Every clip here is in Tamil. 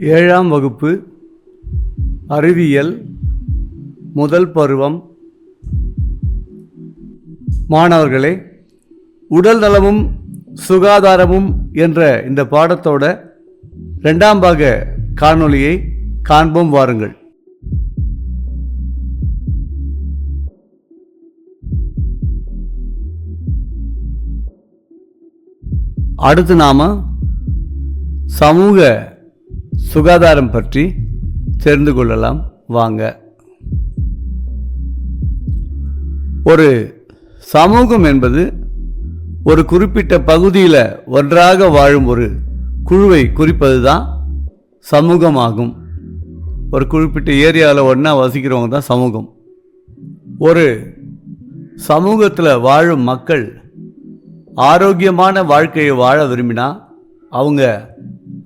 ஏழாம் வகுப்பு அறிவியல் முதல் பருவம். மாணவர்களே உடல் நலமும் சுகாதாரமும் என்ற இந்த பாடத்தோட ரெண்டாம் பாக காணொளியை காண்போம் வாருங்கள். அடுத்து நாம சமூக சுகாதாரம் பற்றி தெரிந்து கொள்ளலாம். வாங்க. ஒரு சமூகம் என்பது ஒரு குறிப்பிட்ட பகுதியில் ஒன்றாக வாழும் ஒரு குழுவை குறிப்பது தான் சமூகமாகும். ஒரு குறிப்பிட்ட ஏரியாவில் ஒன்றா வசிக்கிறவங்க தான் சமூகம். ஒரு சமூகத்தில் வாழும் மக்கள் ஆரோக்கியமான வாழ்க்கையை வாழ விரும்பினா அவங்க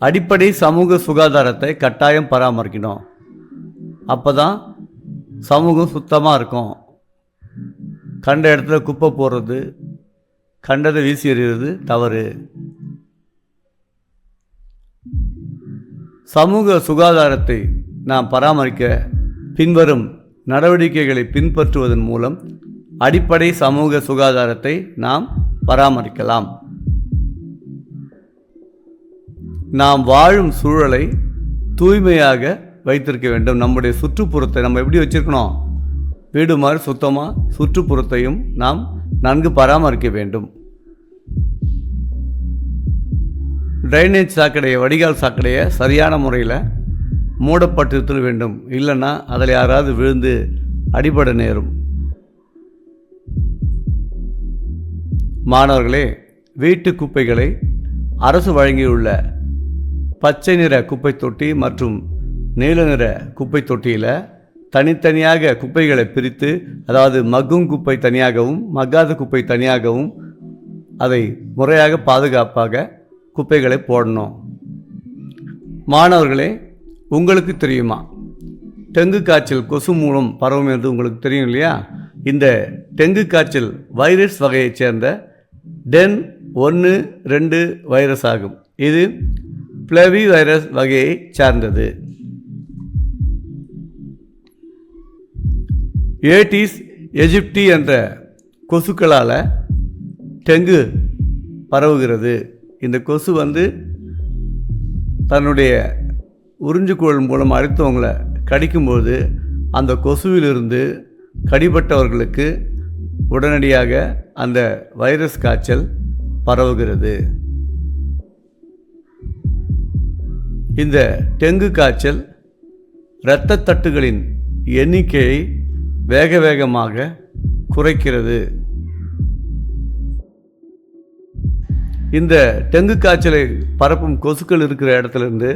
அடிப்படை சமூக சுகாதாரத்தை கட்டாயம் பராமரிக்கணும். அப்போ தான் சமூகம் சுத்தமாக இருக்கும். கண்ட இடத்துல குப்பை போடுறது கண்டதை வீசி எறிகிறது தவறு. சமூக சுகாதாரத்தை நாம் பராமரிக்க பின்வரும் நடவடிக்கைகளை பின்பற்றுவதன் மூலம் அடிப்படை சமூக சுகாதாரத்தை நாம் பராமரிக்கலாம். நாம் வாழும் சூழலை தூய்மையாக வைத்திருக்க வேண்டும். நம்முடைய சுற்றுப்புறத்தை நம்ம எப்படி வச்சிருக்கணும்? வீடு மாதிரி சுத்தமாக சுற்றுப்புறத்தையும் நாம் நன்கு பராமரிக்க வேண்டும். ட்ரைனேஜ் சாக்கடையை வடிகால் சாக்கடையை சரியான முறையில் மூடப்பட்டிருத்தல் வேண்டும். இல்லைன்னா அதில் யாராவது விழுந்து அடிபட நேரும். மாணவர்களே வீட்டு குப்பைகளை அரசு வழங்கியுள்ள பச்சை நிற குப்பை தொட்டி மற்றும் நீல நிற குப்பை தொட்டியில் தனித்தனியாக குப்பைகளை பிரித்து அதாவது மக்கும் குப்பை தனியாகவும் மக்காத குப்பை தனியாகவும் அதை முறையாக பாதுகாப்பாக குப்பைகளை போடணும். மாணவர்களே உங்களுக்கு தெரியுமா? டெங்கு காய்ச்சல் கொசு மூலம் பரவும் என்று உங்களுக்கு தெரியும் இல்லையா? இந்த டெங்கு காய்ச்சல் வைரஸ் வகையைச் சேர்ந்த டென் ஒன்று ரெண்டு வைரஸ் ஆகும். இது பிளவி வைரஸ் வகையை சார்ந்தது. ஏட்டிஸ் எஜிப்டி என்ற கொசுக்களால் டெங்கு பரவுகிறது. இந்த கொசு வந்து தன்னுடைய உறிஞ்சுக்குழல் மூலம் அடுத்தவங்களை கடிக்கும்போது அந்த கொசுவிலிருந்து கடிபட்டவர்களுக்கு உடனடியாக அந்த வைரஸ் காய்ச்சல் பரவுகிறது. இந்த டெங்கு காய்ச்சல் இரத்த தட்டுகளின் எண்ணிக்கையை வேக வேகமாக குறைக்கிறது. இந்த டெங்கு காய்ச்சலை பரப்பும் கொசுக்கள் இருக்கிற இடத்துலேருந்து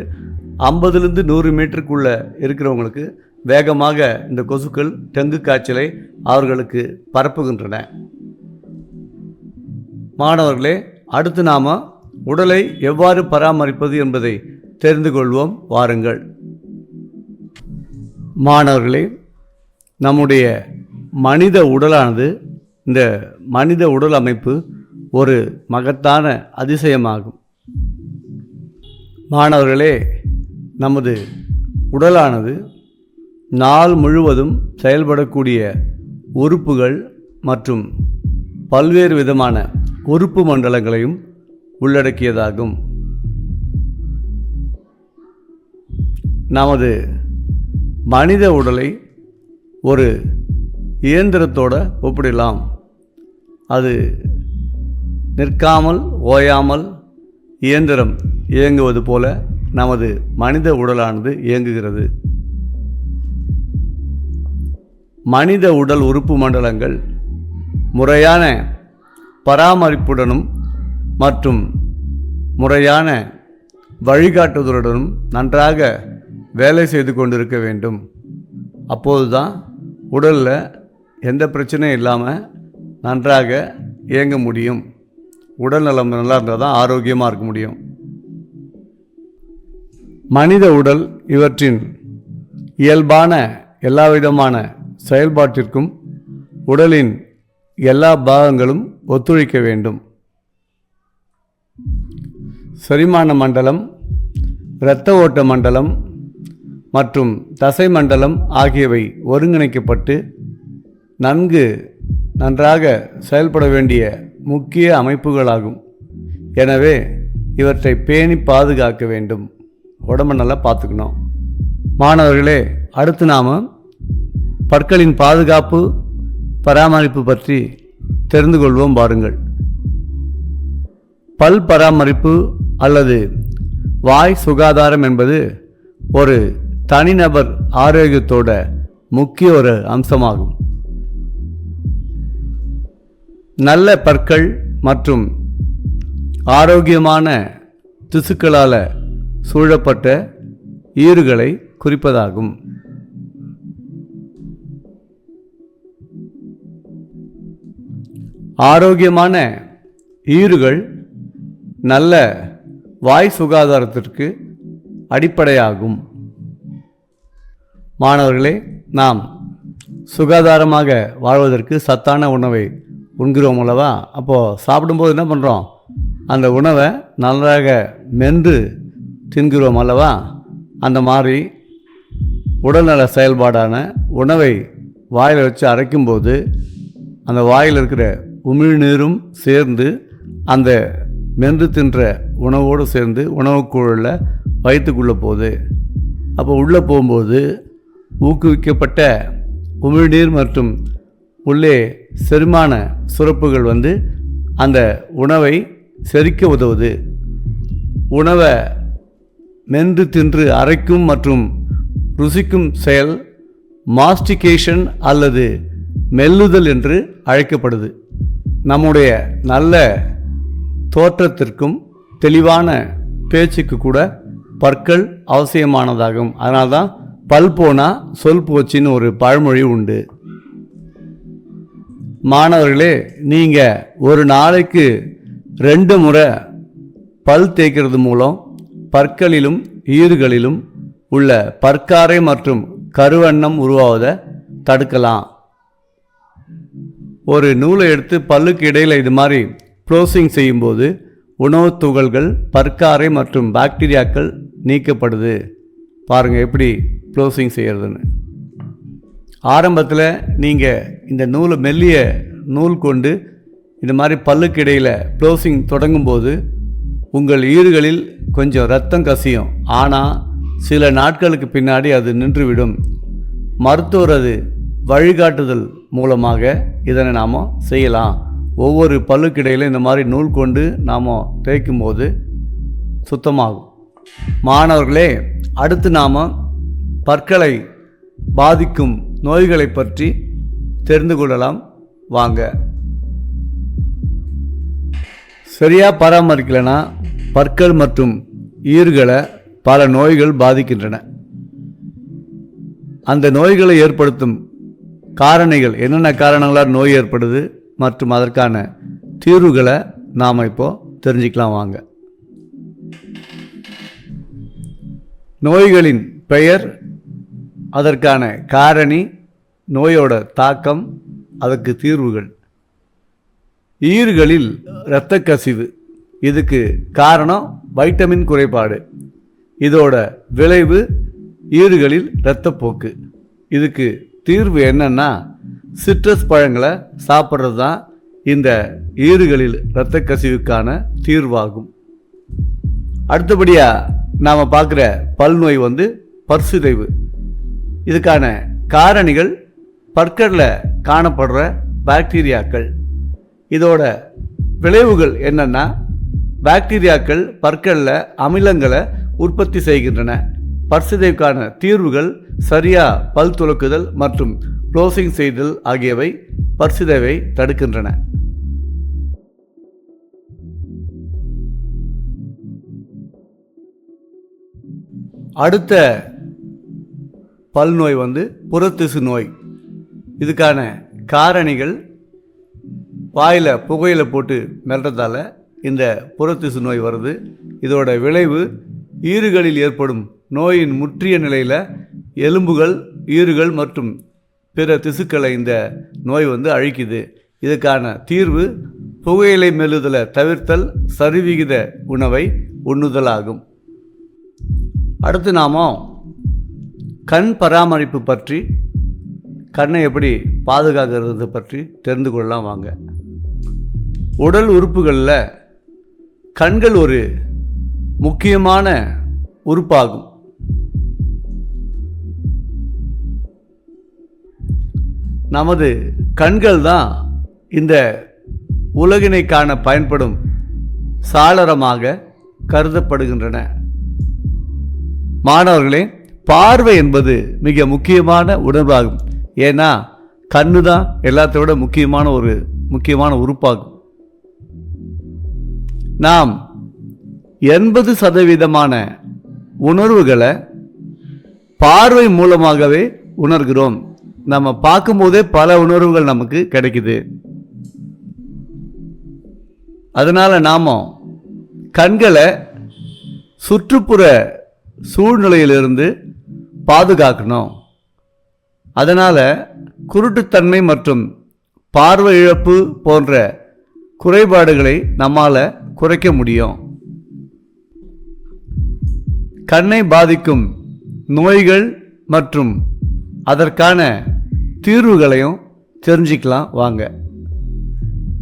ஐம்பதுலேருந்து நூறு மீட்டருக்குள்ளே இருக்கிறவங்களுக்கு வேகமாக இந்த கொசுக்கள் டெங்கு காய்ச்சலை அவர்களுக்கு பரப்புகின்றன. மாணவர்களே அடுத்து நாம் உடலை எவ்வாறு பராமரிப்பது என்பதை தெரிந்து கொள்வோம் வாருங்கள். மாணவர்களே நம்முடைய மனித உடலானது இந்த மனித உடல் அமைப்பு ஒரு மகத்தான அதிசயமாகும். மாணவர்களே நமது உடலானது நாள் முழுவதும் செயல்படக்கூடிய உறுப்புகள் மற்றும் பல்வேறு விதமான உறுப்பு மண்டலங்களையும் உள்ளடக்கியதாகும். நமது மனித உடலை ஒரு இயந்திரத்தோட ஒப்பிடலாம். அது நிற்காமல் ஓயாமல் இயந்திரம் இயங்குவது போல நமது மனித உடலானது இயங்குகிறது. மனித உடல் உறுப்பு மண்டலங்கள் முறையான பராமரிப்புடனும் மற்றும் முறையான வழிகாட்டுதலுடனும் நன்றாக வேலை செய்து கொண்டிருக்க வேண்டும். அப்போது தான் உடலில் எந்த பிரச்சனையும் இல்லாமல் நன்றாக இயங்க முடியும். உடல் நலம் நல்லா இருந்தால் தான் ஆரோக்கியமாக இருக்க முடியும். மனித உடல் இவற்றின் இயல்பான எல்லா விதமான செயல்பாட்டிற்கும் உடலின் எல்லா பாகங்களும் ஒத்துழைக்க வேண்டும். செரிமான மண்டலம் இரத்த ஓட்ட மண்டலம் மற்றும் தசை மண்டலம் ஆகியவை ஒருங்கிணைக்கப்பட்டு நன்கு நன்றாக செயல்பட வேண்டிய முக்கிய அமைப்புகளாகும். எனவே இவற்றை பேணி பாதுகாக்க வேண்டும். உடம்பை நல்லா பார்த்துக்கணும். மாணவர்களே அடுத்து நாம் பற்களின் பாதுகாப்பு பராமரிப்பு பற்றி தெரிந்து கொள்வோம் பாருங்கள். பல் பராமரிப்பு அல்லது வாய் சுகாதாரம் என்பது ஒரு தனிநபர் ஆரோக்கியத்தோட முக்கிய ஒரு அம்சமாகும். நல்ல பற்கள் மற்றும் ஆரோக்கியமான திசுக்களால் சூழப்பட்ட ஈறுகளை குறிப்பதாகும். ஆரோக்கியமான ஈறுகள் நல்ல வாய் சுகாதாரத்திற்கு அடிப்படையாகும். மாணவர்களே நாம் சுகாதாரமாக வாழ்வதற்கு சத்தான உணவை உண்கிறோம் அல்லவா? அப்போது சாப்பிடும்போது என்ன பண்ணுறோம் அந்த உணவை நன்றாக மென்று தின்கிறோம் அல்லவா? அந்த மாதிரி உடல்நல செயல்பாடான உணவை வாயில் வச்சு அரைக்கும்போது அந்த வாயில் இருக்கிற உமிழ்நீரும் சேர்ந்து அந்த மென்று தின்ற உணவோடு சேர்ந்து உணவுக்குழலில் வயிற்றுக்குள்ளே போகுது. அப்போ உள்ளே போகும்போது ஊக்குவிக்கப்பட்ட உமிழ்நீர் மற்றும் உள்ளே செரிமான சுரப்புகள் வந்து அந்த உணவை செரிக்க உதவுது. உணவை மென்று தின்று அரைக்கும் மற்றும் ருசிக்கும் செயல் மாஸ்டிகேஷன் அல்லது மெல்லுதல் என்று அழைக்கப்படுது. நம்முடைய நல்ல தோற்றத்திற்கும் தெளிவான பேச்சுக்கு கூட பற்கள் அவசியமானதாகும். அதனால்தான் பல் போனா சொல் போச்சின்னு ஒரு பழமொழி உண்டு. மாணவர்களே நீங்கள் ஒரு நாளைக்கு ரெண்டு முறை பல் தேய்க்கிறது மூலம் பற்களிலும் ஈறுகளிலும் உள்ள பற்காரை மற்றும் கருவண்ணம் உருவாவதை தடுக்கலாம். ஒரு நூலை எடுத்து பல்லுக்கு இடையில் இது மாதிரி க்ளோசிங் செய்யும்போது உணவுத் துகள்கள் பற்காரை மற்றும் பாக்டீரியாக்கள் நீக்கப்படுது. பாருங்கள் எப்படி க்ளோசிங் செய்கிறதுன்னு ஆரம்பத்தில் நீங்கள் இந்த நூலை மெல்லிய நூல் கொண்டு இந்த மாதிரி பல்லுக்கு இடையில் க்ளோசிங் தொடங்கும்போது உங்கள் ஈறுகளில் கொஞ்சம் ரத்தம் கசியும். ஆனால் சில நாட்களுக்கு பின்னாடி அது நின்றுவிடும். மருத்துவர் அது வழிகாட்டுதல் மூலமாக இதனை நாம் செய்யலாம். ஒவ்வொரு பல்லுக்கிடையில் இந்த மாதிரி நூல் கொண்டு நாம் தேய்க்கும் போது சுத்தமாகும். மாணவர்களே அடுத்து நாம் பற்களை பாதிக்கும் நோய்களை பற்றி தெரிந்து கொள்ளலாம். வாங்க. சரியாக பராமரிக்கலைன்னா பற்கள் மற்றும் ஈர்களை பல நோய்கள் பாதிக்கின்றன. அந்த நோய்களை ஏற்படுத்தும் காரணிகள் என்னென்ன காரணங்களால் நோய் ஏற்படுது மற்றும் அதற்கான தீர்வுகளை நாம் இப்போ தெரிஞ்சுக்கலாம் வாங்க. நோய்களின் பெயர் அதற்கான காரணி நோயோட தாக்கம் அதற்கு தீர்வுகள். ஈறுகளில் இரத்த கசிவு இதுக்கு காரணம் வைட்டமின் குறைபாடு. இதோட விளைவு ஈறுகளில் இரத்தப்போக்கு. இதுக்கு தீர்வு என்னன்னா சிட்ரஸ் பழங்களை சாப்பிட்றது தான் இந்த ஈறுகளில் இரத்த கசிவுக்கான தீர்வாகும். அடுத்தபடியாக நாம் பார்க்குற பல்நோய் வந்து பற்சிதைவு இதுக்கான காரணிகள் பற்களில் காணப்படுற பாக்டீரியாக்கள் இதோட விளைவுகள் என்னென்னா பாக்டீரியாக்கள் பற்களில் அமிலங்களை உற்பத்தி செய்கின்றன. பற்சிதைவுக்கான தீர்வுகள் சரியா பல் துலக்குதல் மற்றும் க்ளோசிங் செய்தல் ஆகியவை பற்சிதைவை தடுக்கின்றன. அடுத்த பல் நோய் வந்து புறத்திசு நோய். இதுக்கான காரணிகள் வாயில் புகையில் போட்டு மெல்றதால இந்த புறத்திசு நோய் வருது. இதோட விளைவு ஈறுகளில் ஏற்படும் நோயின் முற்றிய நிலையில் எலும்புகள் ஈறுகள் மற்றும் பிற திசுக்களை இந்த நோய் வந்து அழிக்குது. இதுக்கான தீர்வு புகையிலை மெல்லுதலை தவிர்த்தல் சரிவிகித உணவை உண்ணுதலாகும். அடுத்து நாம கண் பராமரிப்பு பற்றி கண்ணை எப்படி பாதுகாக்கிறது பற்றி தெரிந்து கொள்ளலாம் வாங்க. உடல் உறுப்புகளில் கண்கள் ஒரு முக்கியமான உறுப்பாகும். நமது கண்கள் தான் இந்த உலகினை காண பயன்படும் சாளரமாக கருதப்படுகின்றன. மாணவர்களே பார்வை என்பது மிக முக்கியமான உணர்வாகும். ஏன்னா கண்ணு தான் எல்லாத்தை விட முக்கியமான ஒரு முக்கியமான உறுப்பாகும். நாம் எண்பது சதவீதமான உணர்வுகளை பார்வை மூலமாகவே உணர்கிறோம். நம்ம பார்க்கும்போதே பல உணர்வுகள் நமக்கு கிடைக்குது. அதனால் நாம் கண்களை சுற்றுப்புற சூழ்நிலையிலிருந்து பாதுகாக்கணும். அதனால் குருட்டுத்தன்மை மற்றும் பார்வை இழப்பு போன்ற குறைபாடுகளை நம்மால் குறைக்க முடியும். கண்ணை பாதிக்கும் நோய்கள் மற்றும் அதற்கான தீர்வுகளையும் தெரிஞ்சுக்கலாம் வாங்க.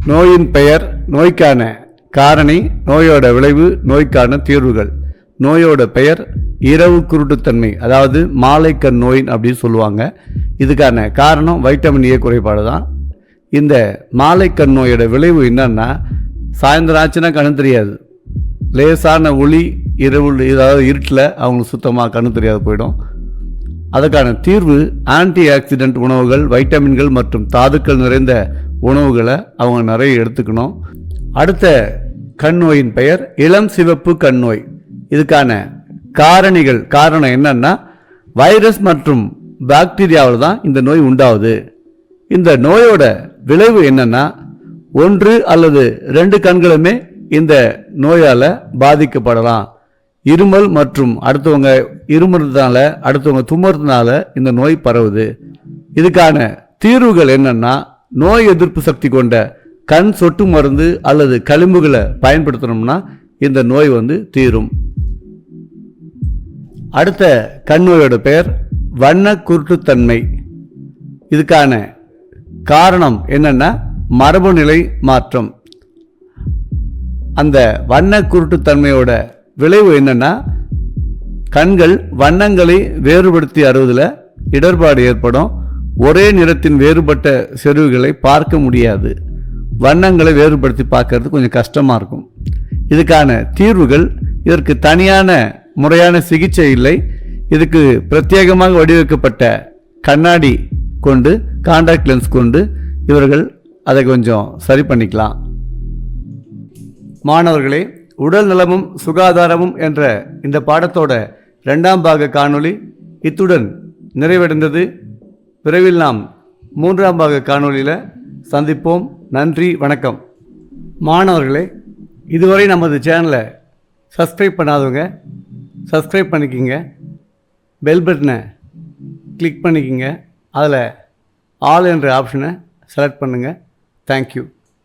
நோயின் பெயர் நோய்க்கான காரணி நோயோட விளைவு நோய்க்கான தீர்வுகள். நோயோட பெயர் இரவு குருட்டுத்தன்மை அதாவது மாலைக்கண் நோய் அப்படின்னு சொல்லுவாங்க. இதுக்கான காரணம் வைட்டமின் ஏ குறைபாடு தான். இந்த மாலைக்கண் நோயோட விளைவு என்னன்னா சாயந்தரம் ஆச்சுன்னா கண்ணு தெரியாது. லேசான ஒளி இரவு இதாவது இருட்டில் அவங்களுக்கு சுத்தமாக கண்ணு தெரியாது போயிடும். அதுக்கான தீர்வு ஆன்டி ஆக்சிடென்ட் உணவுகள் வைட்டமின்கள் மற்றும் தாதுக்கள் நிறைந்த உணவுகளை அவங்க நிறைய எடுத்துக்கணும். அடுத்த கண் நோயின் பெயர் இளம் சிவப்பு கண் நோய். இதுக்கான காரணிகள் காரணம் என்னன்னா வைரஸ் மற்றும் பாக்டீரியாவில் தான் இந்த நோய் உண்டாகுது இந்த நோயோட விளைவு என்னன்னா ஒன்று அல்லது ரெண்டு கண்களுமே இந்த நோயால் பாதிக்கப்படலாம். இருமல் மற்றும் அடுத்தவங்க இருமுறதுனால அடுத்தவங்க தும்முறதுனால இந்த நோய் பரவுது. இதுக்கான தீர்வுகள் என்னன்னா நோய் எதிர்ப்பு சக்தி கொண்ட கண் சொட்டு மருந்து அல்லது களிம்புகளை பயன்படுத்தணும்னா இந்த நோய் வந்து தீரும். அடுத்த கண்நோயோட பெயர் வண்ண குருட்டுத்தன்மை. இதுக்கான காரணம் என்னென்னா மரபுநிலை மாற்றம். அந்த வண்ண குருட்டுத்தன்மையோட விளைவு என்னென்னா கண்கள் வண்ணங்களை வேறுபடுத்தி அறுவதில் இடர்பாடு ஏற்படும். ஒரே நிறத்தின் வேறுபட்ட செருவுகளை பார்க்க முடியாது. வண்ணங்களை வேறுபடுத்தி பார்க்கறது கொஞ்சம் கஷ்டமாக இருக்கும். இதுக்கான தீர்வுகள் இதற்கு தனியான முறையான சிகிச்சை இல்லை. இதுக்கு பிரத்யேகமாக வடிவமைக்கப்பட்ட கண்ணாடி கொண்டு காண்டாக்ட் லென்ஸ் கொண்டு இவர்கள் அதை கொஞ்சம் சரி பண்ணிக்கலாம். மாணவர்களே உடல் நலமும் சுகாதாரமும் என்ற இந்த பாடத்தோட ரெண்டாம் பாக காணொளி இத்துடன் நிறைவடைந்தது. விரைவில் நாம் மூன்றாம் பாக காணொளியில் சந்திப்போம். நன்றி வணக்கம். மாணவர்களே இதுவரை நமது சேனலை சப்ஸ்கிரைப் பண்ணாதவங்க சப்ஸ்கிரைப் பண்ணிக்கிங்க. பெல் பட்டனை கிளிக் பண்ணிக்கிங்க. அதில் ஆல் என்ற ஆப்ஷனை செலக்ட் பண்ணுங்கள் தேங்க்யூ